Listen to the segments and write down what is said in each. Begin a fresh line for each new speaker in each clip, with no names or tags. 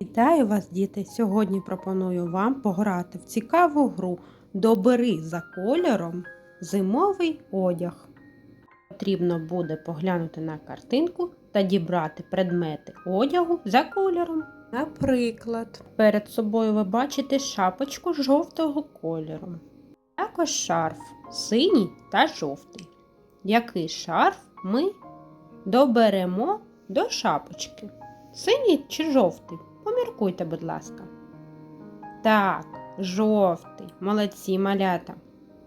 Вітаю вас, діти! Сьогодні пропоную вам пограти в цікаву гру Добери за кольором зимовий одяг. Потрібно буде поглянути на картинку та дібрати предмети одягу за кольором. Наприклад, перед собою ви бачите шапочку жовтого кольору, також шарф синій та жовтий. Який шарф ми доберемо до шапочки? Синій чи жовтий? Поміркуйте, будь ласка. Так, жовтий. Молодці малята.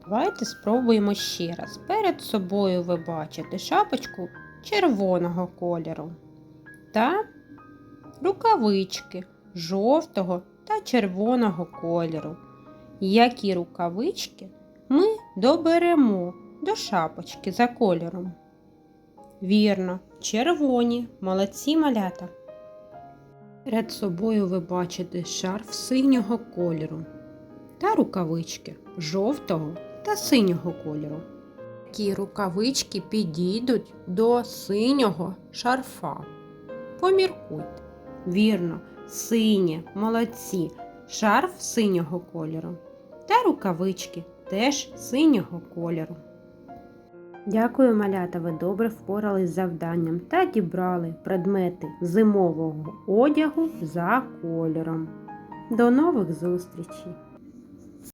Давайте спробуємо ще раз. Перед собою ви бачите шапочку червоного кольору та рукавички жовтого та червоного кольору. Які рукавички ми доберемо до шапочки за кольором? Вірно, червоні, молодці малята. Перед собою ви бачите шарф синього кольору та рукавички жовтого та синього кольору. Які рукавички підійдуть до синього шарфа. Поміркуйте. Вірно, синє, молодці, шарф синього кольору та рукавички теж синього кольору. Дякую, малята, ви добре впорались з завданням та дібрали предмети зимового одягу за кольором. До нових зустрічей!